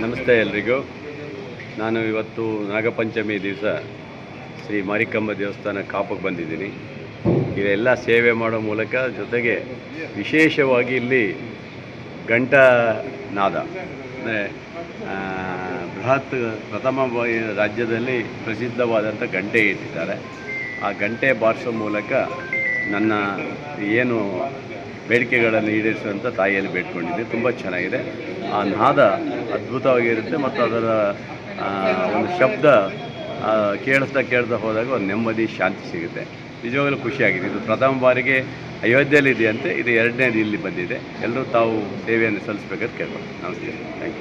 ನಮಸ್ತೆ ಎಲ್ರಿಗೂ. ನಾನು ಇವತ್ತು ನಾಗಪಂಚಮಿ ದಿವಸ ಶ್ರೀ ಮಾರಿಕಾಂಬ ದೇವಸ್ಥಾನ ಕಾಪಕ್ಕೆ ಬಂದಿದ್ದೀನಿ. ಇವೆಲ್ಲ ಸೇವೆ ಮಾಡೋ ಮೂಲಕ ಜೊತೆಗೆ ವಿಶೇಷವಾಗಿ ಇಲ್ಲಿ ಗಂಟ ನಾದ, ಅಂದರೆ ಬೃಹತ್ ಪ್ರಥಮ ರಾಜ್ಯದಲ್ಲಿ ಪ್ರಸಿದ್ಧವಾದಂಥ ಗಂಟೆ ಇಟ್ಟಿದ್ದಾರೆ. ಆ ಗಂಟೆ ಬಾರಿಸೋ ಮೂಲಕ ನನ್ನ ಏನು ಬೇಡಿಕೆಗಳನ್ನು ಈಡೇರಿಸುವಂಥ ತಾಯಿಯಲ್ಲಿ ಬೇಡ್ಕೊಂಡಿದ್ದೆ. ತುಂಬ ಚೆನ್ನಾಗಿದೆ. ಆ ನಾದ ಅದ್ಭುತವಾಗಿರುತ್ತೆ ಮತ್ತು ಅದರ ಒಂದು ಶಬ್ದ ಕೇಳಿಸ್ತಾ ಕೇಳ್ತಾ ಹೋದಾಗ ಒಂದು ನೆಮ್ಮದಿ, ಶಾಂತಿ ಸಿಗುತ್ತೆ. ನಿಜವಾಗಲೂ ಖುಷಿಯಾಗಿದೆ. ಇದು ಪ್ರಥಮ ಬಾರಿಗೆ ಅಯೋಧ್ಯೆಯಲ್ಲಿ ಇದೆಯಂತೆ ಇದು ಎರಡನೇದು ಇಲ್ಲಿ ಬಂದಿದೆ. ಎಲ್ಲರೂ ತಾವು ಸೇವೆಯನ್ನು ಸಲ್ಲಿಸ್ಬೇಕಂತ ಕೇಳ್ಬೋದು ನಮಸ್ತೆ. Thank you